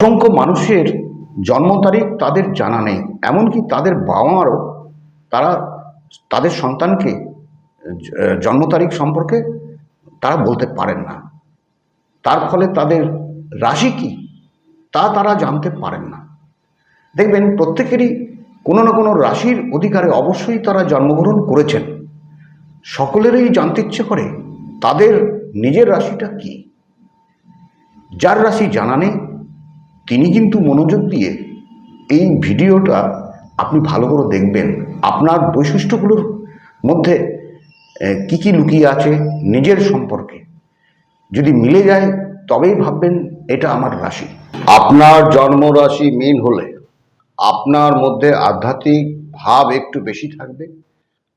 অসংখ্য মানুষের জন্ম তারিখ তাদের জানা নেই, এমনকি তাদের বাবা মারও তারা তাদের সন্তানকে জন্ম তারিখ সম্পর্কে তারা বলতে পারেন না। তার ফলে তাদের রাশি কি তা তারা জানতে পারেন না। দেখবেন প্রত্যেকেরই কোনো না কোনো রাশির অধিকারে অবশ্যই তারা জন্মগ্রহণ করেছেন। সকলেরই জানতে ইচ্ছে করে তাদের নিজের রাশিটা কি। যার রাশি জানা নেই তিনি কিন্তু মনোযোগ দিয়ে এই ভিডিওটা আপনি ভালো করে দেখবেন। আপনার বৈশিষ্ট্যগুলোর মধ্যে কি কি লুকিয়ে আছে নিজের সম্পর্কে। যদি মিলে যায়, তবেই ভাববেন এটা আমার রাশি। আপনার জন্ম রাশি মিন হলে আপনার মধ্যে আধ্যাত্মিক ভাব একটু বেশি থাকবে।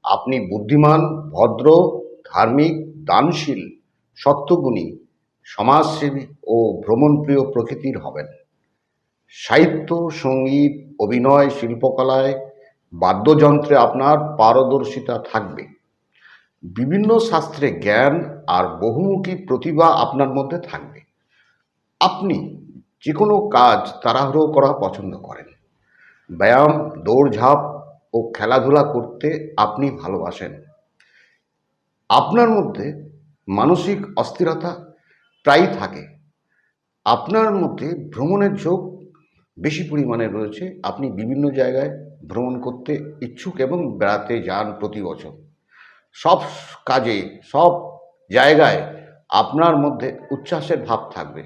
আপনি বুদ্ধিমান, ভদ্র, ধার্মিক, দানশীল, সত্যগুণী, সমাজসেবী ও ভ্রমণপ্রিয় প্রকৃতির হবেন। সাহিত্য, সংগীত, অভিনয়, শিল্পকলায় বাদ্যযন্ত্রে আপনার পারদর্শিতা থাকবে। বিভিন্ন শাস্ত্রে জ্ঞান আর বহুমুখী প্রতিভা আপনার মধ্যে থাকবে। আপনি যে কোনো কাজ তাড়াহুড়ো করা পছন্দ করেন। ব্যায়াম, দৌড়ঝাঁপ ও খেলাধুলা করতে আপনি ভালোবাসেন। আপনার মধ্যে মানসিক অস্থিরতা প্রায়ই থাকে। আপনার মধ্যে ভ্রমণের ঝোঁক বেশি পরিমাণে রয়েছে। আপনি বিভিন্ন জায়গায় ভ্রমণ করতে ইচ্ছুক এবং বেড়াতে যান প্রতি বছর। সব কাজে, সব জায়গায় আপনার মধ্যে উচ্ছ্বাসের ভাব থাকবে।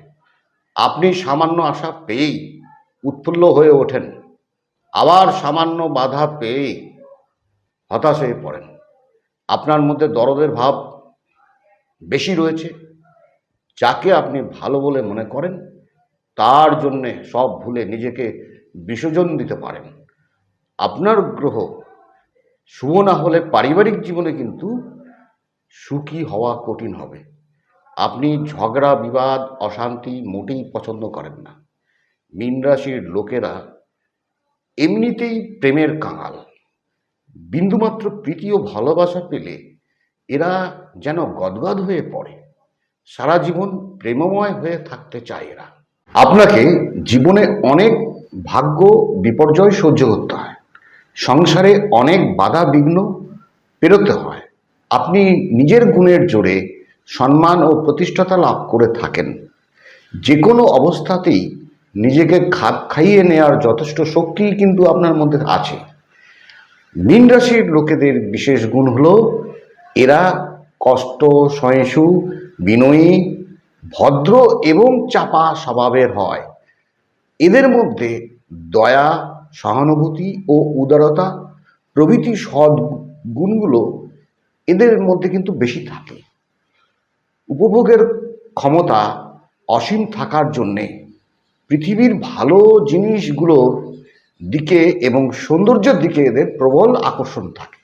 আপনি সামান্য আশা পেয়েই উৎফুল্ল হয়ে ওঠেন। আবার সামান্য বাধা পেয়েই হতাশ হয়ে পড়েন। আপনার মধ্যে দরদের ভাব বেশি রয়েছে, যাকে আপনি ভালো বলে মনে করেন। তার জন্যে সব ভুলে নিজেকে বিসর্জন দিতে পারেন। আপনার গ্রহ শুভ না হলে পারিবারিক জীবনে কিন্তু সুখী হওয়া কঠিন হবে। আপনি ঝগড়া, বিবাদ, অশান্তি মোটেই পছন্দ করেন না। মীন রাশির লোকেরা এমনিতেই প্রেমের কাঙাল। বিন্দুমাত্র প্রীতি ও ভালোবাসা পেলে এরা যেন গদগদ হয়ে পড়ে। সারা জীবন প্রেমময় হয়ে থাকতে চায় এরা। আপনাকে জীবনে অনেক ভাগ্য, বিপর্যয় সহ্য করতে হয়। সংসারে অনেক বাধা বিঘ্ন পেরোতে হয়। আপনি নিজের গুণের জোরে সম্মান ও প্রতিষ্ঠাতা লাভ করে থাকেন। যে কোনো অবস্থাতেই নিজেকে খাপ খাইয়ে নেওয়ার যথেষ্ট শক্তি কিন্তু আপনার মধ্যে আছে। মীন রাশির লোকেদের বিশেষ গুণ হলো, এরা কষ্ট সহিষ্ণু বিনয়ী ভদ্র এবং চাপা স্বভাবের হয়। এদের মধ্যে দয়া, সহানুভূতি ও উদারতা প্রভৃতি সৎ গুণগুলো এদের মধ্যে কিন্তু বেশি থাকে। উপভোগের ক্ষমতা অসীম থাকার জন্যে পৃথিবীর ভালো জিনিসগুলোর দিকে এবং সৌন্দর্যের দিকে এদের প্রবল আকর্ষণ থাকে।